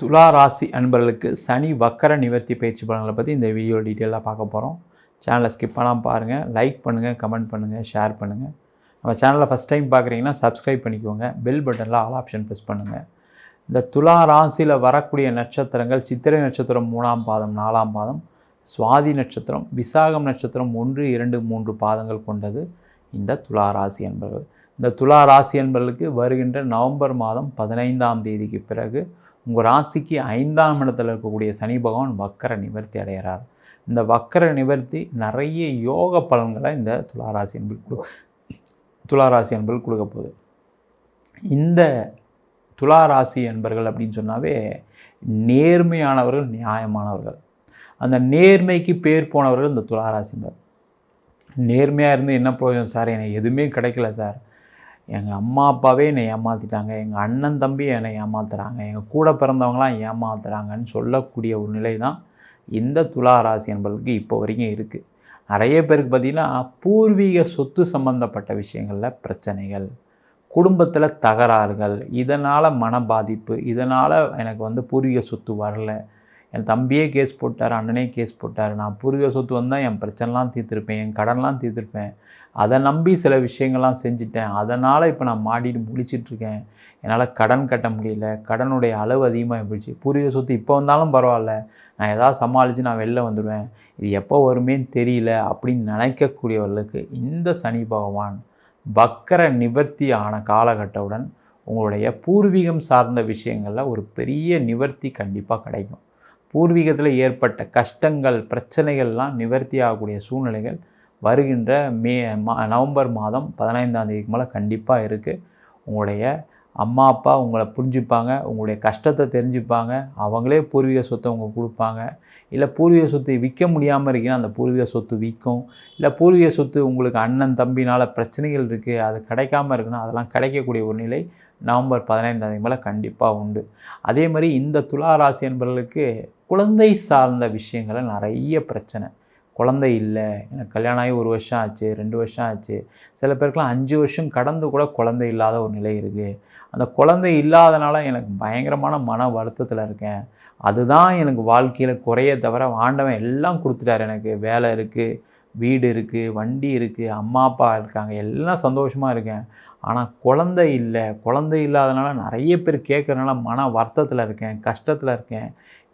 துலா ராசி அன்பர்களுக்கு சனி வக்கர நிவர்த்தி பயிற்சி பலன்களை பற்றி இந்த வீடியோ டீட்டெயிலாக பார்க்க போகிறோம் சேனலை ஸ்கிப் பண்ணாமல் பாருங்கள் லைக் பண்ணுங்கள் கமெண்ட் பண்ணுங்கள் ஷேர் பண்ணுங்கள் நம்ம சேனலை ஃபஸ்ட் டைம் பார்க்குறீங்கன்னா சப்ஸ்கிரைப் பண்ணிக்கோங்க. பெல் பட்டனில் ஆல் ஆப்ஷன் ப்ரெஸ் பண்ணுங்கள் இந்த துலா ராசியில் வரக்கூடிய நட்சத்திரங்கள் சித்திரை நட்சத்திரம் மூணாம் பாதம் நாலாம் பாதம் சுவாதி நட்சத்திரம் விசாகம் நட்சத்திரம் ஒன்று இரண்டு மூன்று பாதங்கள் கொண்டது இந்த துலா ராசி என்பர்கள் இந்த துலா ராசி என்பர்களுக்கு வருகின்ற நவம்பர் மாதம் பதினைந்தாம் தேதிக்கு பிறகு உங்கள் ராசிக்கு ஐந்தாம் இடத்துல இருக்கக்கூடிய சனி பகவான் வக்கர நிவர்த்தி அடைகிறார் இந்த வக்கர நிவர்த்தி நிறைய யோக பலன்களை இந்த துளாராசி என்பது கொடு துளாராசி என்பது கொடுக்க போகுது. இந்த துளாராசி அன்பர்கள் அப்படின்னு சொன்னாவே நேர்மையானவர்கள் நியாயமானவர்கள். அந்த நேர்மைக்கு பேர் போனவர்கள் இந்த துளாராசி என்பர் நேர்மையாக இருந்து என்ன பிரயோஜனம் சார்? எனக்கு எதுவுமே கிடைக்கல சார். எங்கள் அம்மா அப்பாவே என்னை ஏமாற்றிட்டாங்க எங்கள் அண்ணன் தம்பி என்னை ஏமாத்துறாங்க. எங்கள் கூட பிறந்தவங்களாம் ஏமாத்துறாங்கன்னு சொல்லக்கூடிய ஒரு நிலை தான் இந்த துலா ராசி என்பதற்கு இப்போ வரைக்கும் இருக்குது நிறைய பேருக்கு பார்த்திங்கன்னா பூர்வீக சொத்து சம்பந்தப்பட்ட விஷயங்களில் பிரச்சனைகள் குடும்பத்தில் தகராறுகள் இதனால் மன பாதிப்பு இதனால் எனக்கு வந்து பூர்வீக சொத்து வரல என் தம்பியே கேஸ் போட்டார் அண்ணனே கேஸ் போட்டார். நான் பூர்வீக சொத்து வந்தால் என் பிரச்சனைலாம் தீர்த்துருப்பேன் என் கடன்லாம் தீர்த்துருப்பேன். அதை நம்பி சில விஷயங்கள்லாம் செஞ்சுட்டேன். அதனால் இப்போ நான் மாடிட்டு முடிச்சிட்ருக்கேன் என்னால் கடன் கட்ட முடியல. கடனுடைய அளவு அதிகமாக போயிடுச்சு பூர்வீக சொத்து இப்போ வந்தாலும் பரவாயில்ல. நான் எதாவது சமாளித்து நான் வெளில வந்துடுவேன். இது எப்போ வருமேன்னு தெரியல அப்படின்னு நினைக்கக்கூடியவர்களுக்கு இந்த சனி பகவான் பக்கர நிவர்த்தி ஆன காலகட்டவுடன் உங்களுடைய பூர்வீகம் சார்ந்த விஷயங்களில் ஒரு பெரிய நிவர்த்தி கண்டிப்பாக கிடைக்கும். பூர்வீகத்தில் ஏற்பட்ட கஷ்டங்கள் பிரச்சனைகள்லாம் நிவர்த்தி ஆகக்கூடிய சூழ்நிலைகள் வருகின்ற மே மா நவம்பர் மாதம் பதினைந்தாம் தேதிக்கு மேலே கண்டிப்பாக இருக்குது உங்களுடைய அம்மா அப்பா உங்களை புரிஞ்சுப்பாங்க உங்களுடைய கஷ்டத்தை தெரிஞ்சுப்பாங்க அவங்களே பூர்வீக சொத்தை உங்களுக்கு கொடுப்பாங்க. இல்லை பூர்வீக சொத்து விற்க முடியாமல் இருக்கீங்கன்னா அந்த பூர்வீக சொத்து விற்கும். இல்லை பூர்வீக சொத்து உங்களுக்கு அண்ணன் தம்பினால் பிரச்சனைகள் இருக்குது அது கிடைக்காம இருக்குன்னா அதெல்லாம் கிடைக்கக்கூடிய ஒரு நிலை நவம்பர் பதினைந்தாம் தேதி மேலே கண்டிப்பாக உண்டு. அதே மாதிரி இந்த துலா ராசி என்பவர்களுக்கு குழந்தை சார்ந்த விஷயங்களை நிறைய பிரச்சனை. குழந்தை இல்லை எனக்கு கல்யாணம் ஆகி ஒரு வருஷம் ஆச்சு ரெண்டு வருஷம் ஆச்சு. சில பேருக்குலாம் அஞ்சு வருஷம் கடந்து கூட குழந்தை இல்லாத ஒரு நிலை இருக்குது அந்த குழந்தை இல்லாதனால எனக்கு பயங்கரமான மன வருத்தத்தில் இருக்கேன். அதுதான் எனக்கு வாழ்க்கையில் குறைய தவிர ஆண்டவன் எல்லாம் கொடுத்துட்டார் எனக்கு. வேலை இருக்குது வீடு இருக்குது வண்டி இருக்குது அம்மா அப்பா இருக்காங்க எல்லாம் சந்தோஷமாக இருக்கேன். ஆனால் குழந்தை இல்லை. குழந்தை இல்லாதனால நிறைய பேர் கேட்குறதுனால மன வருத்தத்தில் இருக்கேன் கஷ்டத்தில் இருக்கேன்.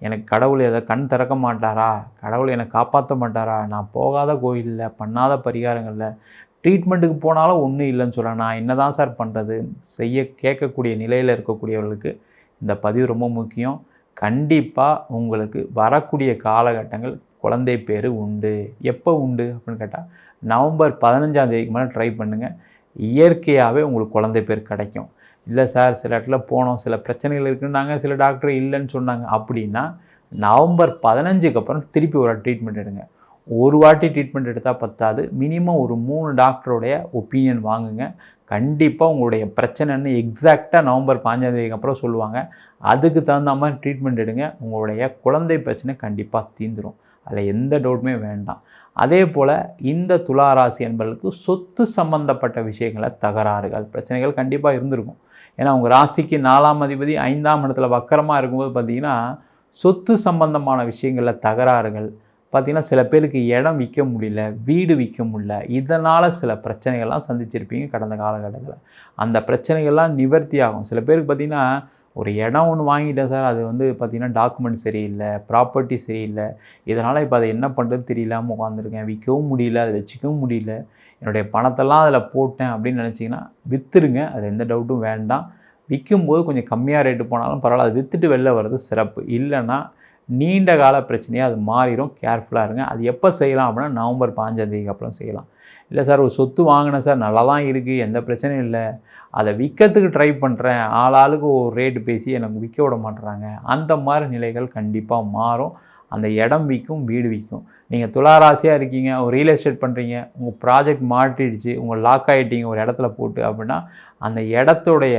எனக்கு கடவுள் எதை கண் திறக்க மாட்டாரா? கடவுள் என்னை காப்பாற்ற மாட்டாரா? நான் போகாத கோயிலில் பண்ணாத பரிகாரங்களில் ட்ரீட்மெண்ட்டுக்கு போனாலும் ஒன்றும் இல்லைன்னு சொல்கிறேன் நான் என்ன தான் சார் பண்ணுறது செய்ய கேட்கக்கூடிய நிலையில் இருக்கக்கூடியவர்களுக்கு இந்த பதிவு ரொம்ப முக்கியம். கண்டிப்பாக உங்களுக்கு வரக்கூடிய காலகட்டங்கள் குழந்தை பேர் உண்டு. எப்போ உண்டு அப்படின்னு கேட்டால் நவம்பர் பதினஞ்சாம் தேதிக்கு மேலே ட்ரை பண்ணுங்கள் இயற்கையாகவே உங்களுக்கு குழந்தை பேர் கிடைக்கும். இல்லை சார் சில இடத்துல போனோம் சில பிரச்சனைகள் இருக்குன்னாங்க சில டாக்டர் இல்லைன்னு சொன்னாங்க. அப்படின்னா நவம்பர் பதினஞ்சுக்கு அப்புறம் திருப்பி ஒரு ட்ரீட்மெண்ட் எடுங்க. ஒரு வாட்டி ட்ரீட்மெண்ட் எடுத்தால் பத்தாது. மினிமம் ஒரு மூணு டாக்டருடைய ஒப்பீனியன் வாங்குங்க. கண்டிப்பாக உங்களுடைய பிரச்சனைன்னு எக்ஸாக்டாக நவம்பர் பாஞ்சாந்தேதிக்கு அப்புறம் சொல்லுவாங்க. அதுக்கு தகுந்த மாதிரி ட்ரீட்மெண்ட் எடுங்க. உங்களுடைய குழந்தை பிரச்சனை கண்டிப்பாக தீந்துடும் அதில் எந்த டவுட்டுமே வேண்டாம். அதே போல் இந்த துளாராசி என்பதற்கு சொத்து சம்பந்தப்பட்ட விஷயங்களை தகராறுகள் பிரச்சனைகள் கண்டிப்பாக இருந்திருக்கும். ஏன்னா உங்கள் ராசிக்கு நாலாம் அதிபதி ஐந்தாம் இடத்துல வக்கரமாக இருக்கும்போது பார்த்திங்கன்னா சொத்து சம்பந்தமான விஷயங்களில் தகராறுகள் பார்த்திங்கன்னா சில பேருக்கு இடம் விற்க முடியல வீடு விற்க முடியல இதனால் சில பிரச்சனைகள்லாம் சந்திச்சிருப்பீங்க கடந்த காலகட்டத்தில். அந்த பிரச்சனைகள்லாம் நிவர்த்தி ஆகும். சில பேருக்கு பார்த்திங்கன்னா ஒரு இடம் ஒன்று வாங்கிட்டேன் சார். அது வந்து பார்த்திங்கன்னா டாக்குமெண்ட் சரியில்லை ப்ராப்பர்ட்டி சரியில்லை. இதனால் இப்போ அதை என்ன பண்ணுறது தெரியலாமல் உட்காந்துருக்கேன் விற்கவும் முடியல அதை வச்சுக்கவும் முடியல. என்னுடைய பணத்தெல்லாம் அதில் போட்டேன் அப்படின்னு நினச்சிங்கன்னா விற்றுருங்க அது எந்த டவுட்டும் வேண்டாம். விற்கும்போது கொஞ்சம் கம்மியாக ரேட்டு போனாலும் பரவாயில்ல. அது விற்றுட்டு வெளில வர்றது சிறப்பு. இல்லைன்னா நீண்ட கால பிரச்சனையாக அது மாறிடும் கேர்ஃபுல்லாக இருங்க. அது எப்போ செய்யலாம் அப்படின்னா நவம்பர் பாஞ்சாந்தேதிக்கு அப்புறம் செய்யலாம். இல்லை சார் ஒரு சொத்து வாங்கினேன் சார் நல்லா தான் இருக்குது எந்த பிரச்சனையும் இல்லை. அதை விற்கிறதுக்கு ட்ரை பண்ணுறேன் ஆளாளுக்கு ஒரு ரேட்டு பேசி எனக்கு விற்க விட மாட்டுறாங்க அந்த மாதிரி நிலைகள் கண்டிப்பாக மாறும். அந்த இடம் விற்கும் வீடு விற்கும். நீங்கள் துளாராசியாக இருக்கீங்க ஒரு ரியல் எஸ்டேட் பண்ணுறீங்க உங்கள் ப்ராஜெக்ட் மாட்டிடுச்சு உங்கள் லாக் ஆகிட்டீங்க ஒரு இடத்துல போட்டு அப்படின்னா அந்த இடத்துடைய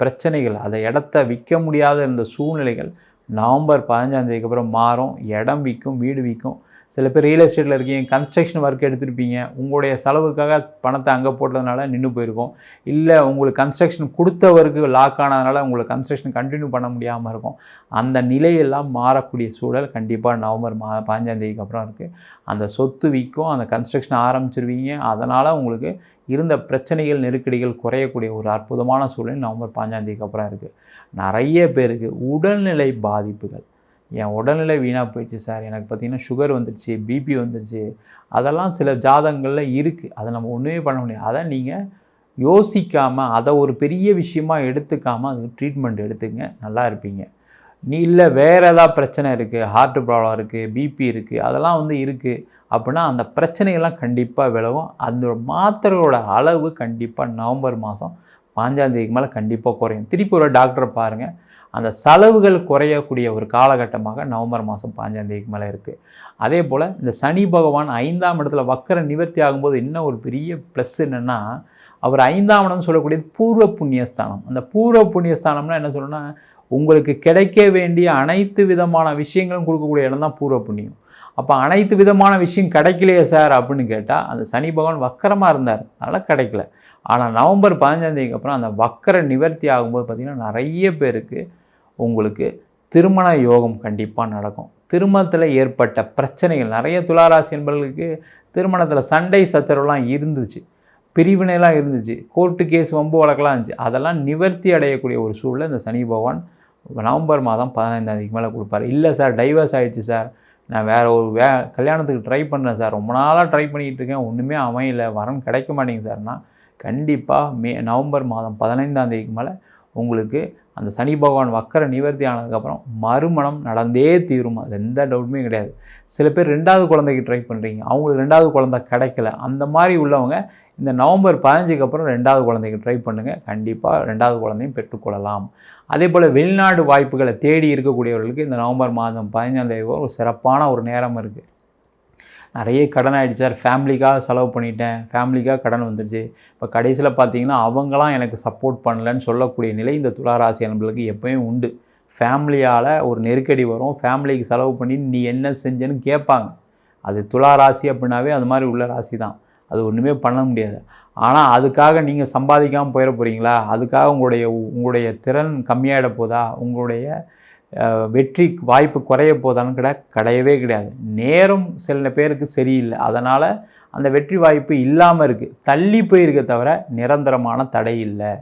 பிரச்சனைகள் அந்த இடத்த விற்க முடியாத இருந்த சூழ்நிலைகள் நவம்பர் பதினஞ்சாந்தேதிக்கு அப்புறம் மாறும். இடம் விற்கும் வீடு விற்கும். சில பேர் ரியல் எஸ்டேட்டில் இருக்கீங்க கன்ஸ்ட்ரக்ஷன் ஒர்க் எடுத்திருப்பீங்க. உங்களுடைய செலவுக்காக பணத்தை அங்கே போட்டதுனால நின்று போயிருக்கும். இல்லை உங்களுக்கு கன்ஸ்ட்ரக்ஷன் கொடுத்தவருக்கு லாக் ஆனதுனால உங்களுக்கு கன்ஸ்ட்ரக்ஷன் கண்டினியூ பண்ண முடியாமல் இருக்கும். அந்த நிலையெல்லாம் மாறக்கூடிய சூழல் கண்டிப்பாக நவம்பர் மா பாஞ்சாந்தேதிக்கு அப்புறம் இருக்குது அந்த சொத்து விற்கும் அந்த கன்ஸ்ட்ரக்ஷன் ஆரம்பிச்சிருவீங்க. அதனால் உங்களுக்கு இருந்த பிரச்சனைகள் நெருக்கடிகள் குறையக்கூடிய ஒரு அற்புதமான சூழல் நவம்பர் பாஞ்சாந்தேதிக்கு அப்புறம் இருக்குது நிறைய பேருக்கு உடல்நிலை பாதிப்புகள் என் உடல்நிலை வீணாக போயிடுச்சு சார். எனக்கு பார்த்திங்கன்னா சுகர் வந்துடுச்சு பிபி வந்துடுச்சு. அதெல்லாம் சில ஜாதகங்களில் இருக்குது அதை நம்ம ஒன்றுமே பண்ண முடியாது. அதை நீங்கள் யோசிக்காமல் அதை ஒரு பெரிய விஷயமாக எடுத்துக்காமல் அதுக்கு ட்ரீட்மெண்ட் எடுத்துங்க. நல்லா இருப்பீங்க. நீ இல்லை வேறு ஏதாவது பிரச்சனை இருக்குது ஹார்ட் ப்ராப்ளம் இருக்குது பிபி இருக்குது அதெல்லாம் வந்து இருக்குது அப்படின்னா அந்த பிரச்சனைகள்லாம் கண்டிப்பாக விலகும். அந்த மாத்திரையோட அளவு கண்டிப்பாக நவம்பர் மாதம் பாஞ்சாந்தேதிக்கு மேலே கண்டிப்பாக குறையும். திருப்பி ஒரு டாக்டரை பாருங்கள் அந்த செலவுகள் குறையக்கூடிய ஒரு காலகட்டமாக நவம்பர் மாதம் பாஞ்சாந்தேதிக்கு மேலே இருக்குது. அதே போல் இந்த சனி பகவான் ஐந்தாம் இடத்துல வக்கர நிவர்த்தி ஆகும்போது என்ன ஒரு பெரிய ப்ளஸ் என்னென்னா அவர் ஐந்தாம் இடம்னு சொல்லக்கூடியது பூர்வ புண்ணியஸ்தானம். அந்த பூர்வ புண்ணியஸ்தானம்னா என்ன சொல்லணும்னா உங்களுக்கு கிடைக்க வேண்டிய அனைத்து விதமான விஷயங்களும் கொடுக்கக்கூடிய இடம் தான் பூர்வ புண்ணியம். அப்போ அனைத்து விதமான விஷயம் கிடைக்கலையே சார் அப்படின்னு கேட்டால் அந்த சனி பகவான் வக்கரமாக இருந்தார். அதனால் கிடைக்கல. ஆனால் நவம்பர் பதினஞ்சாந்தேதிக்கு அப்புறம் அந்த வக்கர நிவர்த்தி ஆகும்போது பார்த்திங்கன்னா நிறைய பேருக்கு உங்களுக்கு திருமண யோகம் கண்டிப்பாக நடக்கும். திருமணத்தில் ஏற்பட்ட பிரச்சனைகள் நிறைய துளாராசி என்பவர்களுக்கு திருமணத்தில் சண்டை சச்சரவுலாம் இருந்துச்சு. பிரிவினைலாம் இருந்துச்சு. கோர்ட்டு கேஸ் வம்பு வழக்கெல்லாம் இருந்துச்சு. அதெல்லாம் நிவர்த்தி அடையக்கூடிய ஒரு சூழலை இந்த சனி பகவான் நவம்பர் மாதம் பதினைந்தாம் தேதிக்கு மேலே கொடுப்பாரு. இல்லை சார் டைவர்ஸ் ஆகிடுச்சு சார் நான் வேறு ஒரு வே கல்யாணத்துக்கு ட்ரை பண்ணேன் சார் ரொம்ப நாளாக ட்ரை பண்ணிகிட்டு இருக்கேன். ஒன்றுமே அமையல. வரன் கிடைக்க மாட்டேங்குது சார்னா கண்டிப்பாக மே நவம்பர் மாதம் பதினைந்தாம் தேதிக்கு மேலே உங்களுக்கு அந்த சனி பகவான் வக்கர நிவர்த்தி ஆனதுக்கப்புறம் மறுமணம் நடந்தே தீரும். அதில் எந்த டவுட்டுமே கிடையாது. சில பேர் ரெண்டாவது குழந்தைக்கு ட்ரை பண்ணுறீங்க அவங்களுக்கு ரெண்டாவது குழந்தை கிடைக்கல. அந்த மாதிரி உள்ளவங்க இந்த நவம்பர் பதினஞ்சுக்கு அப்புறம் ரெண்டாவது குழந்தைக்கு ட்ரை பண்ணுங்கள் கண்டிப்பாக ரெண்டாவது குழந்தையும் பெற்றுக்கொள்ளலாம். அதே போல் வெளிநாடு வாய்ப்புகளை தேடி இருக்கக்கூடியவர்களுக்கு இந்த நவம்பர் மாதம் பதினஞ்சாம் தேதி ஒரு சிறப்பான ஒரு நேரம் இருக்குது நிறைய கடன் ஆகிடுச்சு சார். ஃபேமிலிக்காக செலவு பண்ணிட்டேன். ஃபேமிலிக்காக கடன் வந்துடுச்சு இப்போ கடைசியில் பார்த்தீங்கன்னா அவங்களாம் எனக்கு சப்போர்ட் பண்ணலன்னு சொல்லக்கூடிய நிலை இந்த துளாராசி அன்பர்களுக்கு எப்போயும் உண்டு. ஃபேமிலியால் ஒரு நெருக்கடி வரும். ஃபேமிலிக்கு செலவு பண்ணி நீ என்ன செஞ்சேன்னு கேட்பாங்க. அது துளா ராசி அப்படின்னாவே அது மாதிரி உள்ள ராசி தான். அது ஒன்றுமே பண்ண முடியாது. ஆனால் அதுக்காக நீங்கள் சம்பாதிக்காமல் போயிட போகிறீங்களா அதுக்காக உங்களுடைய உங்களுடைய திறன் கம்மியாகிட போதா? உங்களுடைய வெற்றி வாய்ப்பு குறைய போதான்னு கிட கிடையவே கிடையாது. நேரம் சில பேருக்கு சரியில்லை. அதனால் அந்த வெற்றி வாய்ப்பு இல்லாமல் இருக்குது தள்ளி போயிருக்க தவிர நிரந்தரமான தடை இல்லை.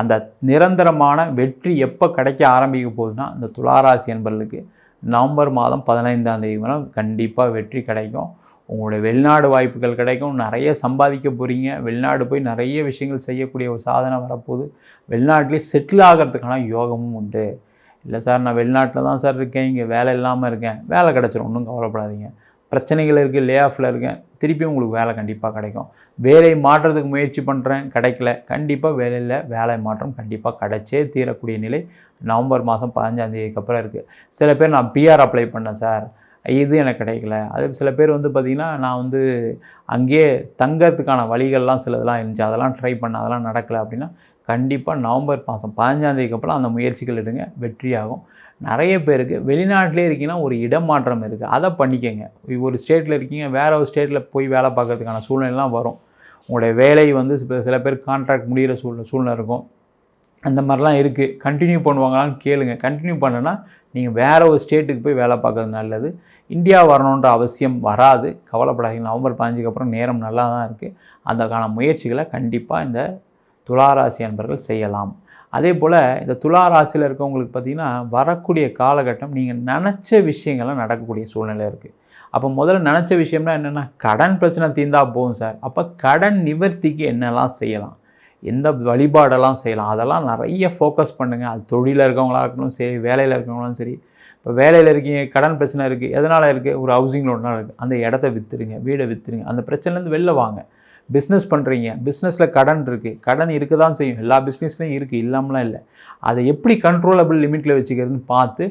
அந்த நிரந்தரமான வெற்றி எப்போ கிடைக்க ஆரம்பிக்க போகுதுன்னா அந்த துளாராசி என்பர்களுக்கு நவம்பர் மாதம் பதினைந்தாம் தேதி வரை கண்டிப்பாக வெற்றி கிடைக்கும். உங்களுடைய வெளிநாடு வாய்ப்புகள் கிடைக்கும். நிறைய சம்பாதிக்க போகிறீங்க வெளிநாடு போய் நிறைய விஷயங்கள் செய்யக்கூடிய ஒரு சாதனை வரப்போகுது. வெளிநாட்டிலே செட்டில் ஆகிறதுக்கான யோகமும் உண்டு. இல்லை சார் நான் வெளிநாட்டில் தான் சார் இருக்கேன். இங்கே வேலை இல்லாமல் இருக்கேன். வேலை கிடச்சிரும். ஒன்றும் கவலைப்படாதீங்க. பிரச்சனைகள் இருக்குது லே ஆஃபில் இருக்கேன். திருப்பி உங்களுக்கு வேலை கண்டிப்பாக கிடைக்கும். வேலை மாற்றத்துக்கு முயற்சி பண்ணுறேன் கிடைக்கல. கண்டிப்பாக வேலையில் வேலை மாற்றம் கண்டிப்பாக கிடைச்சே தீரக்கூடிய நிலை நவம்பர் மாதம் பதினஞ்சாந்தேதிக்கு அப்புறம் இருக்குது சில பேர் நான் பிஆர் அப்ளை பண்ணேன் சார். இது எனக்கு கிடைக்கல. அது சில பேர் வந்து பார்த்திங்கன்னா நான் வந்து அங்கேயே தங்கிறதுக்கான வழிகள்லாம் சிலதெல்லாம் இருந்துச்சு. அதெல்லாம் ட்ரை பண்ண அதெல்லாம் நடக்கலை அப்படின்னா கண்டிப்பாக நவம்பர் மாதம் பதினஞ்சாந்தேதிக்கு அப்புறம் அந்த முயற்சிகள் எடுங்க வெற்றியாகும். நிறைய பேருக்கு வெளிநாட்டிலே இருக்கீங்கன்னா ஒரு இடமாற்றம் இருக்குது அதை பண்ணிக்கங்க. ஒரு ஸ்டேட்டில் இருக்கீங்க வேறு ஒரு ஸ்டேட்டில் போய் வேலை பார்க்கறதுக்கான சூழ்நிலைலாம் வரும். உங்களுடைய வேலை வந்து சில பேர் கான்ட்ராக்ட் முடிகிற சூழ்நிலை சூழ்நிலை இருக்கும். அந்த மாதிரிலாம் இருக்குது கண்டினியூ பண்ணுவாங்களான்னு கேளுங்க. கண்டினியூ பண்ணனா நீங்கள் வேறு ஒரு ஸ்டேட்டுக்கு போய் வேலை பார்க்கறது நல்லது. இந்தியா வரணுன்ற அவசியம் வராது. கவலைப்படாதீங்க. நவம்பர் பதினஞ்சுக்கு அப்புறம் நேரம் நல்லா தான் இருக்குது அதற்கான முயற்சிகளை கண்டிப்பாக இந்த துளாராசி அன்பர்கள் செய்யலாம். அதே போல் இந்த துளாராசியில் இருக்கவங்களுக்கு பார்த்திங்கன்னா வரக்கூடிய காலகட்டம் நீங்கள் நினச்ச விஷயங்கள்லாம் நடக்கக்கூடிய சூழ்நிலை இருக்குது அப்போ முதல்ல நினச்ச விஷயம்னா என்னென்னா கடன் பிரச்சனை தீர்ந்தால் போகும் சார். அப்போ கடன் நிவர்த்திக்கு என்னெல்லாம் செய்யலாம்? எந்த வழிபாடெல்லாம் செய்யலாம்? அதெல்லாம் நிறைய ஃபோக்கஸ் பண்ணுங்கள் அது தொழிலில் இருக்கவங்களாக இருக்கணும் சரி வேலையில் இருக்கவங்களும் சரி. இப்போ வேலையில் இருக்கீங்க கடன் பிரச்சனை இருக்குது எதனால் இருக்குது ஒரு ஹவுசிங் லோன்னால் இருக்குது அந்த இடத்த விற்றுருங்க வீடை விற்றுருங்க அந்த பிரச்சனைலேருந்து வெளில வாங்க. பிஸ்னஸ் பண்ணுறீங்க பிஸ்னஸில் கடன் இருக்குது கடன் இருக்க தான் செய்யும். எல்லா பிஸ்னஸ்லையும் இருக்குது இல்லாமலாம் இல்லை. அதை எப்படி கண்ட்ரோலபிள் லிமிட்டில் வச்சுக்கிறதுன்னு பார்த்து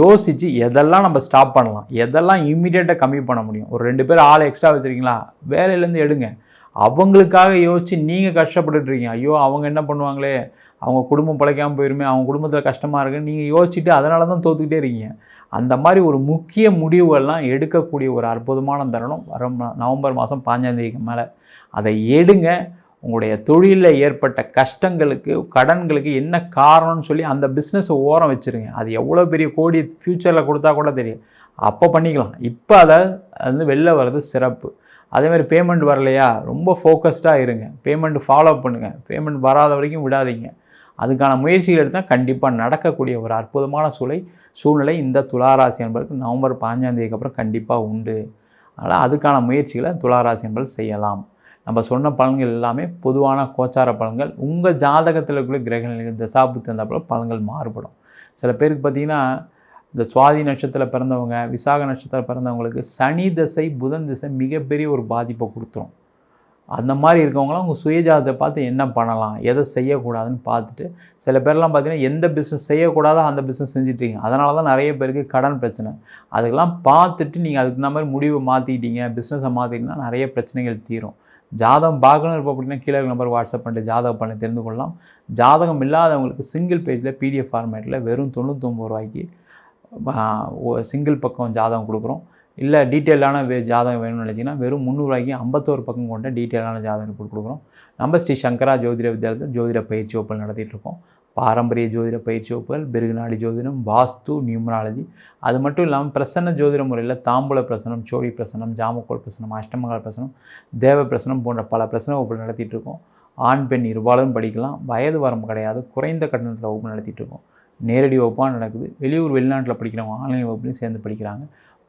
யோசித்து எதெல்லாம் நம்ம ஸ்டாப் பண்ணலாம். எதெல்லாம் இம்மிடியேட்டாக கம்மி பண்ண முடியும்? ஒரு ரெண்டு பேர் ஆள் எக்ஸ்ட்ரா வச்சுருக்கீங்களா? வேலையிலேருந்து எடுங்க. அவங்களுக்காக யோசித்து நீங்கள் கஷ்டப்பட்டுட்டு இருக்கீங்க ஐயோ அவங்க என்ன பண்ணுவாங்களே? அவங்க குடும்பம் பிழைக்காமல் போயிருமே. அவங்க குடும்பத்தில் கஷ்டமாக இருக்கு நீங்கள் யோசிச்சுட்டு அதனால தான் தோத்துக்கிட்டே இருக்கீங்க. அந்த மாதிரி ஒரு முக்கிய முடிவுகள்லாம் எடுக்கக்கூடிய ஒரு அற்புதமான தருணம். வர நவம்பர் மாதம் பாஞ்சாந்தேதிக்கு மேலே. அதை எடுங்க. உங்களுடைய தொழிலில் ஏற்பட்ட கஷ்டங்களுக்கு கடன்களுக்கு என்ன காரணம்னு சொல்லி அந்த பிஸ்னஸை ஓரம் வச்சுருங்க. அது எவ்வளோ பெரிய கோடி ஃப்யூச்சரில் கொடுத்தா கூட தெரியும். அப்போ பண்ணிக்கலாம். இப்போ அதை வந்து வெளில வர்றது சிறப்பு. அதேமாதிரி பேமெண்ட் வரலையா? ரொம்ப ஃபோக்கஸ்டாக இருங்க. பேமெண்ட் ஃபாலோ பண்ணுங்கள் பேமெண்ட் வராத வரைக்கும் விடாதீங்க. அதுக்கான முயற்சிகள் எடுத்தால் கண்டிப்பாக நடக்கக்கூடிய ஒரு அற்புதமான சூழலை சூழ்நிலை இந்த துளாராசி என்பதற்கு நவம்பர் பாஞ்சாந்தேதிக்கு அப்புறம் கண்டிப்பாக உண்டு. அதனால் அதுக்கான முயற்சிகளை துளாராசி என்பது செய்யலாம். நம்ம சொன்ன பலன்கள் எல்லாமே பொதுவான கோச்சார பலன்கள். உங்கள் ஜாதகத்தில் இருக்கிற கிரக நிலைகள் தசாபுத்தி இருந்தால் பலன்கள் மாறுபடும். சில பேருக்கு பார்த்தீங்கன்னா இந்த சுவாதி நட்சத்திரத்தில் பிறந்தவங்க விசாக நட்சத்திரத்தில் பிறந்தவங்களுக்கு சனி திசை புதன் திசை மிகப்பெரிய ஒரு பாதிப்பை கொடுத்துரும். அந்த மாதிரி இருக்கவங்களாம் உங்கள் சுயஜாதத்தை பார்த்து என்ன பண்ணலாம் எதை செய்யக்கூடாதுன்னு பார்த்துட்டு சில பேர்லாம் பார்த்தீங்கன்னா எந்த பிஸ்னஸ் செய்யக்கூடாதோ அந்த பிஸ்னஸ் செஞ்சிட்ருக்கீங்க அதனால தான் நிறைய பேருக்கு கடன் பிரச்சனை. அதுக்கெல்லாம் பார்த்துட்டு நீங்கள் அதுக்கு தகுந்த மாதிரி முடிவை மாற்றிக்கிட்டீங்க பிஸ்னஸை மாற்றிக்கிட்டீங்கன்னா நிறைய பிரச்சனைகள் தீரும். ஜாதகம் பார்க்கணும் இருப்போம் அப்படின்னா கீழே நம்பர் வாட்ஸ்அப் பண்ணிட்டு ஜாதக பண்ணி தெரிந்து கொள்ளலாம். ஜாதகம் இல்லாதவங்களுக்கு சிங்கிள் பேஜில் பிடிஎஃப் ஃபார்மேட்டில் வெறும் தொண்ணூத்தொம்பது ரூபாய்க்கு சிங்கிள் பக்கம் ஜாதகம் கொடுக்குறோம். இல்லை டீட்டெயிலான வே ஜாதகம் வேணும்னு நினச்சிங்கன்னா வெறும் முந்நூறுவாய்க்கு ஐம்பத்தோரு பக்கம் கொண்ட டீட்டெயிலான ஜாதகம் போட்டு கொடுக்குறோம். நம்ம ஸ்ரீ சங்கரா ஜோதிட வித்யாலயத்தில் ஜோதிட பயிற்சி வகுப்புகள் நடத்திட்டு இருக்கோம். பாரம்பரிய ஜோதிட பயிற்சி வகுப்புகள் பிருகுநாடி ஜோதிடம் வாஸ்து நியூமராலஜி. அது மட்டும் இல்லாமல் பிரசன்ன ஜோதிட முறையில் தாம்பூல பிரசனம் சோழி பிரசனம் ஜாமக்கோல் பிரசனம் அஷ்டமகால் பிரசனம் தேவ பிரசனம் போன்ற பல பிரசன வகுப்புகள் நடத்திட்டுருக்கோம் ஆண் பெண் இருபாலும் படிக்கலாம். வயது வரம்பு கிடையாது. குறைந்த கட்டணத்தில் வகுப்பு நடத்திட்டுருக்கோம் நேரடி வகுப்பாக நடக்குது. வெளியூர் வெளிநாட்டில் படிக்கிறவங்க ஆன்லைன் வகுப்புலையும் சேர்ந்து படிக்கிறாங்க.